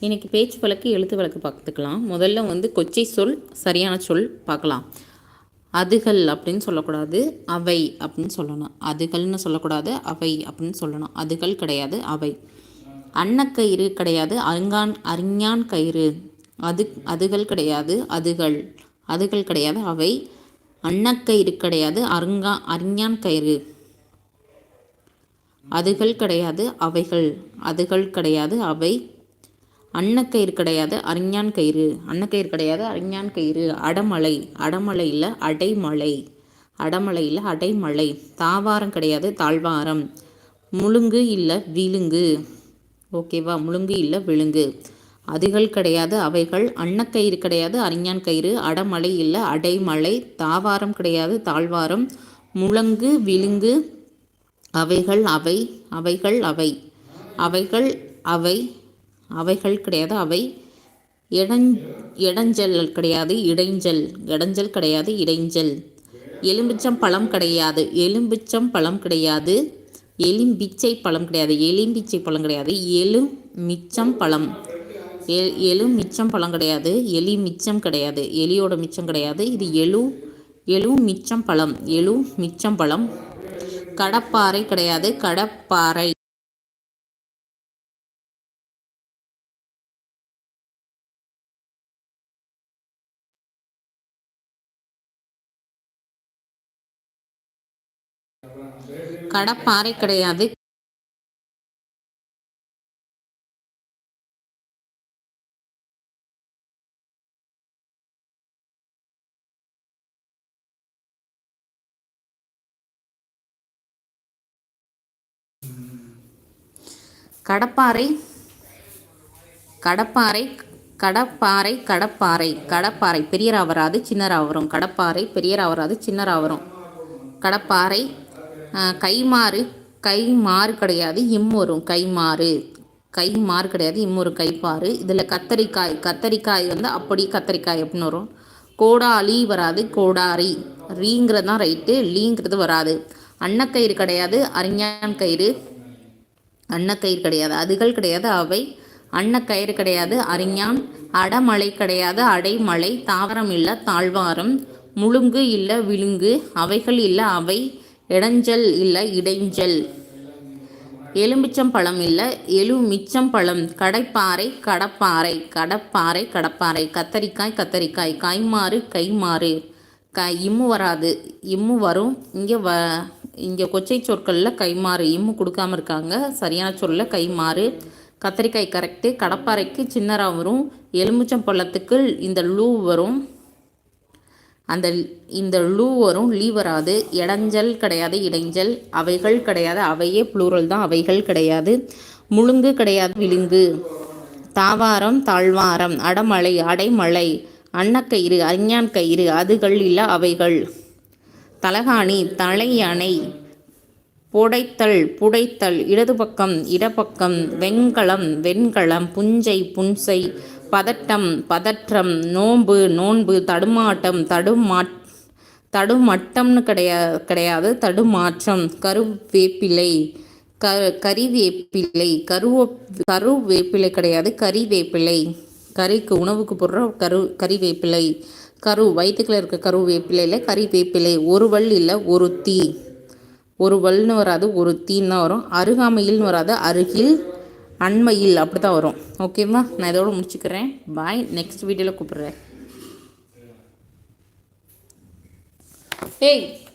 இன்றைக்கி பேச்சு வழக்கு எழுத்து வழக்கு பார்த்துக்கலாம். முதல்ல வந்து கொச்சை சொல் சரியான சொல் பார்க்கலாம். அதுகள் அப்படின்னு சொல்லக்கூடாது அவை அப்படின்னு சொல்லணும். அதுகள்னு சொல்லக்கூடாது அவை அப்படின்னு சொல்லணும். அதுகள் கிடையாது அவை. அன்னக்கயிறு கிடையாது அருங்கான் அறிஞான் கயிறு. அது அதுகள் கிடையாது அதுகள். அதுகள் கிடையாது அவை. அன்னக்கயிறு கிடையாது அருங்கா அறிஞான் கயிறு. அதுகள் கிடையாது அவைகள். அதுகள் கிடையாது அவை. அன்னக்கயிறு கிடையாது அறிஞான் கயிறு. அன்னக்கயிறு கிடையாது அறிஞான் கயிறு. அடமலை. அடமலையில் அடைமலை. அடமலையில் அடைமலை. தாவாரம் கிடையாது தாழ்வாரம். முழுங்கு இல்லை விழுங்கு. ஓகேவா? முழுங்கு இல்லை விழுங்கு. அதுகள் கிடையாது அவைகள். அன்னக்கயிறு கிடையாது அறிஞான் கயிறு. அடமலை இல்லை அடைமலை. தாவாரம் கிடையாது தாழ்வாரம். முழங்கு விழுங்கு. அவைகள் அவை. அவைகள் அவை. அவைகள் அவை. அவைகள் கிடையாது. அவை இடஞ் இடைஞ்சல் கிடையாது. இடைஞ்சல் இடைஞ்சல் கிடையாது. இடைஞ்சல். எலும்பிச்சம் பழம் கிடையாது. எலும்பிச்சம் பழம் கிடையாது. எலும்பிச்சை பழம் கிடையாது. எலும்பிச்சை பழம் கிடையாது. எலு மிச்சம் பழம். எ எலு மிச்சம் பழம் கிடையாது. எலி மிச்சம் கிடையாது. எலியோட மிச்சம் கிடையாது. இது எழு எழு மிச்சம் பழம். எழு மிச்சம் பழம். கடப்பாறை கிடையாது. கடப்பாறை. கடப்பாறை கிடையாது. கடப்பாறை கடப்பாறை கடப்பாறை கடப்பாறை கடப்பாறை. பெரியரா வராது சின்னரா வரும் கடப்பாறை பெரியரா வராது சின்னரா வரும் கடப்பாறை கைமாறு கைமாறு கிடையாது இம்மொரும் கைமாறு. கைமாறு கிடையாது இம்மொரு கைப்பாறு. இதில் கத்தரிக்காய் கத்தரிக்காய் வந்து அப்படி கத்தரிக்காய் அப்படின்னு வரும். கோடாலி வராது கோடாரி. ரீங்கிறது தான் ரைட்டு லீங்கிறது வராது. அன்னக்கயிறு கிடையாது அறிஞான் கயிறு. அன்னக்கயிறு கிடையாது அதுகள் கிடையாது அவை. அன்னக்கயிறு கிடையாது அறிஞான் அடமலை கிடையாது அடைமலை தாவரம் இல்லை தாழ்வாரம். முழுங்கு இல்லை விழுங்கு. அவைகள் இல்லை அவை. இடைஞ்சல் இல்லை இடைஞ்சல். எலுமிச்சம் பழம் இல்லை எலுமிச்சம்பழம். பழம் கடைப்பாறை கடப்பாறை. கடப்பாறை கடப்பாறை. கத்தரிக்காய் கத்தரிக்காய். கைமாறு கைமாறு க இம்மு வராது. இம்மு வரும். இங்கே வ இங்கே கொச்சை சொற்களில் கைமாறு இம்மு கொடுக்காம இருக்காங்க. சரியான சொல்ல கைமாறு கத்தரிக்காய் கரெக்டு கடப்பாறைக்கு சின்னராக வரும். எலுமிச்சம் பழத்துக்கு இந்த லூ வரும். அந்த இந்த லூ வரும் லீ வராது இடைஞ்சல் கிடையாது இடைஞ்சல். அவைகள் கிடையாது அவையே ப்ளூரல் தான். அவைகள் கிடையாது. முழுங்கு கிடையாது விழுங்கு. தாவாரம் தாழ்வாரம். அடமலை அடைமலை. அன்னக்கயிறு அஞ்ஞான் கயிறு. அதுகள் இல்லை அவைகள். தலகாணி தலையணை புடைத்தல் புடைத்தல். இடது பக்கம் இடப்பக்கம். வெண்கலம் வெண்கலம். புஞ்சை புன்சை. பதட்டம் பதற்றம் நோன்பு நோன்பு தடுமாட்டம் தடுமா தடுமட்டம்னு கிடையா கிடையாது தடுமாற்றம் கருவேப்பிலை க கறிவேப்பிலை கருவ கருவேப்பிலை கிடையாது கறிவேப்பிலை. கறிக்கு உணவுக்கு போடுற கரு கறிவேப்பிலை. கரு வயிற்றுக்குள்ள இருக்க கருவேப்பிலையில் கறிவேப்பிலை. ஒரு வல் இல்லை ஒரு தீ. ஒரு வல்னு வராது ஒரு தீன்னு தான் வரும். அருகாமையில்னு வராது அருகில் அண்மையில் அப்படி தான் வரும். ஓகேவா? நான் இதோட முடிச்சுக்கிறேன். பாய். நெக்ஸ்ட் வீடியோவில் கூப்பிட்றேன். ஏய்